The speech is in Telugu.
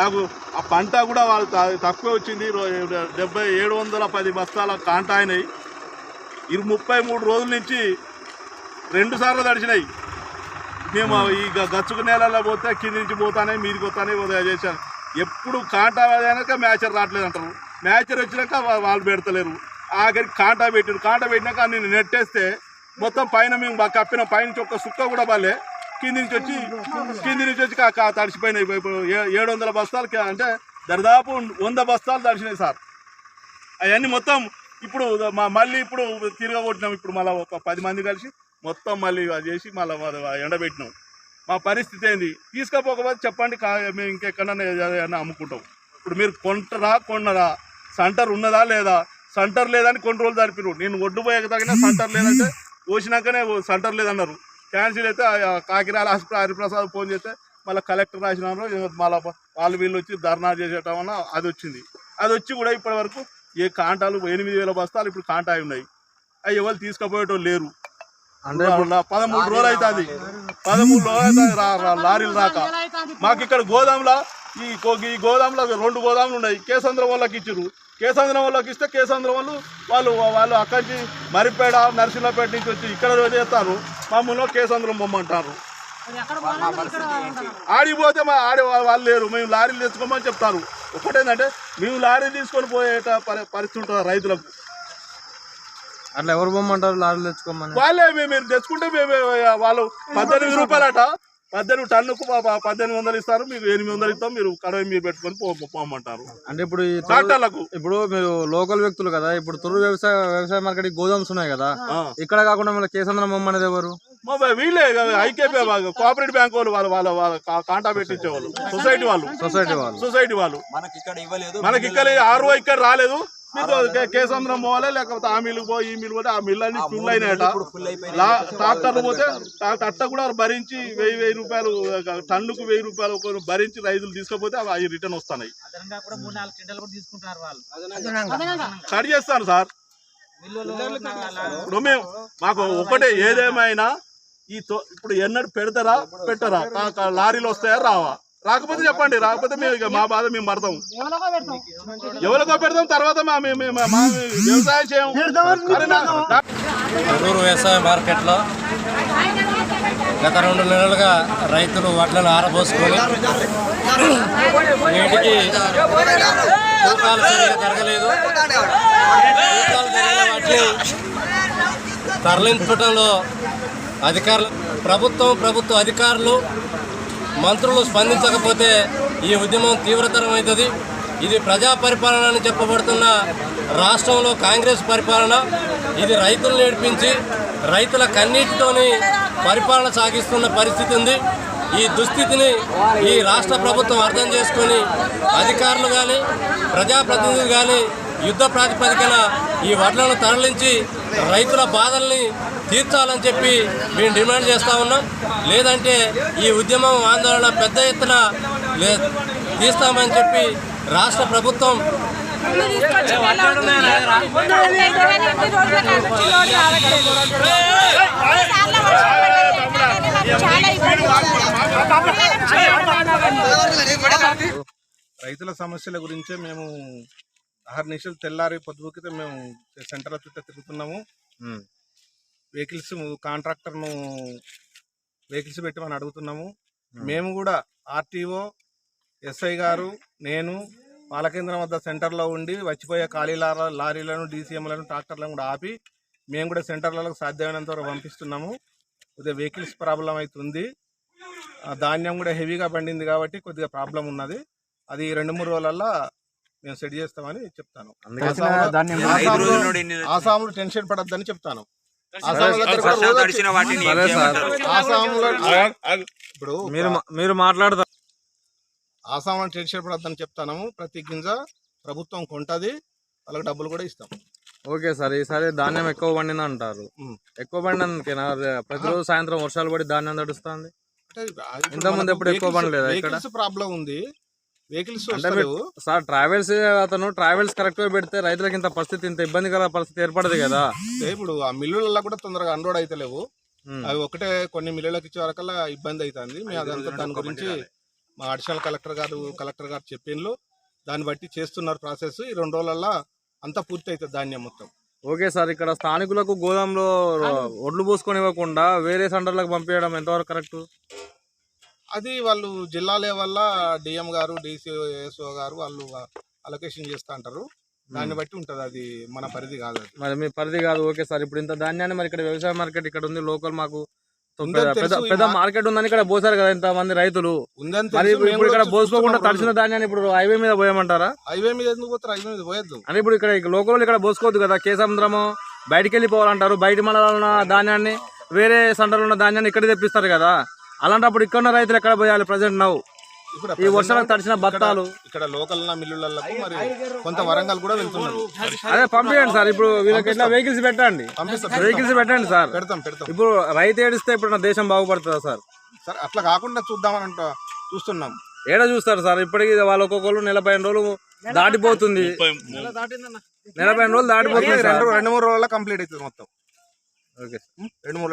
నాకు ఆ పంట కూడా వాళ్ళు తక్కువ వచ్చింది. డెబ్బై ఏడు వందల పది బస్తాల కాంట అయినాయి. ఇరు ముప్పై మూడు రోజుల నుంచి రెండు సార్లు తడిచినాయి. మేము ఈ గచ్చుకు నేలలో పోతే కింది నుంచి పోతానే మీదికి పోతానే ఉదయం చేశాను. ఎప్పుడు కాంటా అయినాక మ్యాచర్ రావట్లేదు అంటారు. మ్యాచర్ వచ్చినాక వాళ్ళు పెడతలేరు. ఆఖరికి కాంటా పెట్టారు. కాంటా పెట్టినాక నేను నెట్టేస్తే మొత్తం పైన మేము కప్పిన పైనుంచి ఒక్క సుక్క కూడా బాలే కింది నుంచి వచ్చి కింది నుంచి వచ్చి తడిచిపోయినాయి ఇప్పుడు ఏడు వందల బస్తాలు అంటే దరిదాపు వంద బస్తాలు తడిచినాయి సార్. అవన్నీ మొత్తం ఇప్పుడు మళ్ళీ ఇప్పుడు తిరగబొట్టినాం ఇప్పుడు మళ్ళీ ఒక పది మంది కలిసి మొత్తం మళ్ళీ అది చేసి మళ్ళీ ఎండబెట్టినాం. మా పరిస్థితి ఏంది? తీసుకపోకపోతే చెప్పండి మేము ఇంకెక్కడన్నా అమ్ముకుంటాం. ఇప్పుడు మీరు కొంటరా కొన్నరా? సెంటర్ ఉన్నదా లేదా? సెంటర్ లేదని కొన్ని రోజులు జరిపిరు నేను ఒడ్డు పోయాక తగిన సెంటర్ లేదంటే పోసినాకనే ఓ సెంటర్ లేదన్నారు. క్యాన్సిల్ అయితే కాకినాడ హాస్పిటల్ హరిప్రసాద్ ఫోన్ చేస్తే మళ్ళీ కలెక్టర్ రాసినారు మళ్ళీ వాళ్ళు వీళ్ళు వచ్చి ధర్నా వల్ల అది వచ్చింది. అది వచ్చి కూడా ఇప్పటి వరకు ఏ కాంటాలు ఎనిమిది వేల బస్తాలు ఇప్పుడు కాంటా అయి ఉన్నాయి. అవి ఎవరు తీసుకుపోయేటోళ్ళు లేరు. పదమూడు రోజులు అవుతుంది పదమూడు రోజులు అవుతుంది లారీలు రాక. మాకు ఇక్కడ గోదాంలో ఈ కో- ఈ గోదాంలో రెండు గోదాములు ఉన్నాయి. కేసంద్రం వాళ్ళకి ఇచ్చారు కేసంద్రం వాళ్ళకి ఇస్తే కేసంద్రం వాళ్ళు వాళ్ళు వాళ్ళు అక్కడి నుంచి మరిపేడ నరసింహపేట నుంచి వచ్చి ఇక్కడ చేస్తారు. మమ్మల్ని కేసంద్రం బొమ్మంటారు ఆడిపోతే మా ఆడి వాళ్ళు లేరు. మేము లారీలు తెచ్చుకోమని చెప్తారు. ఒకటేంటంటే మేము లారీ తీసుకొని పోయేట పరి- పరిస్థితి ఉంటుంది రైతులకు. అట్లా ఎవరు పొమ్మంటారు లారీలు తెచ్చుకోమని? వాళ్ళే మేము మీరు తెచ్చుకుంటే మేము వాళ్ళు పద్దెనిమిది రూపాయలట. పద్దెనిమిది టన్నుకు పద్దెనిమిది వందలు ఇస్తారు మీకు ఎనిమిది వందలు ఇస్తాం మీరు కడవ మీరు పెట్టుకొని పోమంటారు. అంటే ఇప్పుడు ట్రాక్టర్లకు. ఇప్పుడు మీరు లోకల్ వ్యక్తులు కదా ఇప్పుడు తొర్రు వ్యవసాయ వ్యవసాయ మార్కెట్ గోదామ్స్ ఉన్నాయి కదా. ఇక్కడ కాకుండా మళ్ళీ కేసంద్రం అనేది ఎవరు? వీళ్ళే ఐకేపీ కోఆపరేటివ్ బ్యాంక్ వాళ్ళు వాళ్ళ వాళ్ళ వాళ్ళ కా- కాంటా పెట్టించే వాళ్ళు సొసైటీ వాళ్ళు. సొసైటీ వాళ్ళు. సొసైటీ వాళ్ళు. మనకి ఇక్కడ ఇవ్వలేదు. మనకి ఇక్కడ ఆర్ఓ ఇక్కడ రాలేదు. కే- కేసంద్రం పోవాలి? లేకపోతే ఆ మిల్లుకు పోయి ఈ మిల్లు పోతే ఆ మిల్లు అన్ని ఫుల్ అయినాయట. ట్రాక్టర్లు పోతే ట్రాక్టర్ కూడా భరించి వెయ్యి వెయ్యి రూపాయలు టన్నుకు వెయ్యి రూపాయలు భరించి రైతులు తీసుకపోతే అవి అవి రిటర్న్ వస్తున్నాయి. కట్ చేస్తాను సార్. ఇప్పుడు మేము మాకు ఒకటే ఏదేమైనా ఈ తో- ఇప్పుడు ఎన్నడు పెడతారా? పెట్టరా? లారీలు వస్తాయా? రావా? రాకపోతే చెప్పండి రాకపోతే మేము ఇక మా బాధ మేము పడతాం? ఎవరికో పెడతాం? తర్వాత మా మేము మేము- మా వ్యవసాయం చేయం. అరే నా- నా- నెల్లూరు వ్యవసాయ మార్కెట్లో గత రెండు నెలలుగా రైతులు వడ్లను ఆరబోసుకొని తూకాలు సరిగా జరగలేదు. తూకాలు జరిగిన వాటిని తరలించడంలో అధికారులు ప్రభుత్వం ప్రభుత్వ అధికారులు మంత్రులు స్పందించకపోతే ఈ ఉద్యమం తీవ్రతరమవుతుంది ఇది ప్రజా పరిపాలన అని చెప్పబడుతున్న రాష్ట్రంలో కాంగ్రెస్ పరిపాలన. ఇది రైతులు నేర్పించి రైతుల కన్నీటితోని పరిపాలన సాగిస్తున్న పరిస్థితి ఉంది. ఈ దుస్థితిని ఈ రాష్ట్ర ప్రభుత్వం అర్థం చేసుకొని అధికారులు కానీ ప్రజాప్రతినిధులు కానీ యుద్ధ ప్రాతిపదికన ఈ వడ్లను తరలించి రైతుల బాధల్ని తీర్చాలని చెప్పి మేము డిమాండ్ చేస్తూ ఉన్నాం. లేదంటే ఈ ఉద్యమం ఆందోళన పెద్ద ఎత్తున తీస్తామని చెప్పి రాష్ట్ర ప్రభుత్వం రైతుల సమస్యల గురించే మేము అహర్నిశలు తెల్లారి పొద్దుకితే మేము సెంటర్ చుట్టూ తిరుగుతున్నాము. వెహికల్స్ కాంట్రాక్టర్ను వెహికల్స్ పెట్టమని అడుగుతున్నాము. మేము. కూడా ఆర్టీఓ ఎస్ఐ గారు నేను పాలకేంద్రం వద్ద సెంటర్లో ఉండి వచ్చిపోయే ఖాళీ లార- లారీలను డీసీఎంలను ట్రాక్టర్లను కూడా ఆపి మేము కూడా సెంటర్లలో సాధ్యమైనంత వరకు పంపిస్తున్నాము. కొద్దిగా వెహికల్స్ ప్రాబ్లం అవుతుంది. ఆ ధాన్యం కూడా హెవీగా పండింది కాబట్టి కొద్దిగా ప్రాబ్లం ఉన్నది. అది రెండు మూడు రోజులల్లో మేము సెట్ చేస్తామని చెప్తాను. అందుకే ఆసాములో- ఆసాములో- టెన్షన్ పడద్దని చెప్తాను. ఆసాముల. ఇప్పుడు మీరు మాట్లాడతారు ఆసాంలో టెన్షన్ పడద్దని చెప్తాను. ప్రతి గింజ ప్రభుత్వం కొంటది. వాళ్ళకి డబ్బులు కూడా ఇస్తాం. ఓకే సార్ ఈసారి ధాన్యం ఎక్కువ పండింది అంటారు. ఎక్కువ పండినందుకేనా? ప్రతిరోజు సాయంత్రం వర్షాలు పడి ధాన్యం తడుస్తుంది. ఇప్పుడు ఇంతకుముందు ఎప్పుడు ఎక్కువ vehicles- పని లేదా ఇక్కడ? vehicles ప్రాబ్లం ఉంది. వెహికల్స్ సార్ ట్రావెల్స్ అతను ట్రావెల్స్ కరెక్ట్గా పెడితే రైతులకు ఇంత పరిస్థితి ఇంత ఇబ్బందికర పరిస్థితి ఏర్పడదు కదా. ఇప్పుడు ఆ మిల్లులలో కూడా తొందరగా అన్లోడ్ అయితలేవు ఉమ్. అవి ఒకటే కొన్ని మిల్లులకు ఇచ్చే వరకల్లా ఇబ్బంది అవుతుంది మేము అదంతా దాని గురించి మా అడిషనల్ కలెక్టర్ గారు కలెక్టర్ గారు చెప్పిండ్రు దాన్ని బట్టి చేస్తున్నారు ప్రాసెస్. ఈ రెండు రోజులల్లో అంతా పూర్తి అవుతుంది ధాన్యం మొత్తం. ఓకే సార్ ఇక్కడ స్థానికులకు గోదాంలో ఒడ్లు పోసుకొని ఇవ్వకుండా వేరే సెంటర్లకు పంపించడం ఎంతవరకు కరెక్ట్? అది వాళ్ళు జిల్లా లెవెల్లో డిఎం గారు డిసిఎస్ఓ గారు వాళ్ళు అలొకేషన్ చేస్తూ అంటారు. దాన్ని బట్టి ఉంటుంది అది మన పరిధి కాదు మరి మీ పరిధి కాదు ఓకే సార్. ఇప్పుడు ఇంత ధాన్యాన్ని మరి ఇక్కడ వ్యవసాయ మార్కెట్ ఇక్కడ ఉంది లోకల్ మాకు పెద్ద మార్కెట్ ఉందని ఇక్కడ పోసారు కదా ఇంత మంది రైతులు ఇప్పుడు ఇక్కడ పోసుకోకుండా తడిసిన. ధాన్యాన్ని ఇప్పుడు హైవే మీద పోయమంటారా? హైవే మీద ఎందుకు పోతారు? హైవే మీద పోయొద్దు. అని ఇప్పుడు ఇక్కడ లోకల్ ఇక్కడ పోసుకోవద్దు కదా కేసముద్రము బయటికి వెళ్ళిపోవాలంటారు బయట మండలాల్లో ఉన్న ధాన్యాన్ని వేరే సెంటర్లో ఉన్న ధాన్యాన్ని ఇక్కడ తెప్పిస్తారు కదా. అలాంటప్పుడు ఇక్కడ ఉన్న రైతులు ఎక్కడ పోయాలి ప్రజెంట్ నవ్వు ఈ వర్షాలకు తడిసిన బత్తాలు. ఇక్కడ లోకల్ మిల్లులకు మరి కొంత వరంగల్ కూడా వెళ్తున్నారు. అదే పంపించండి సార్ ఇప్పుడు వీళ్ళకి ఎట్లా వెహికల్స్ పెట్టండి. వెహికల్స్ పెట్టండి సార్. పెడతాం పెడతాం. ఇప్పుడు రైతు ఏడిస్తే ఇప్పుడు నా దేశం బాగుపడుతుందా సార్? సరే అట్లా కాకుండా చూద్దామని అంట చూస్తున్నాం. ఏడ చూస్తారు సార్? ఇప్పటికి వాళ్ళు ఒక్కొక్కరు నెల పదిహేను రోజులు దాటిపోతుంది. నెల పదిహేను రోజులు దాటిపోతుంది రెండు. రెండు మూడు రోజుల్లో కంప్లీట్ అవుతుంది మొత్తం. ఓకే రెండు మూడు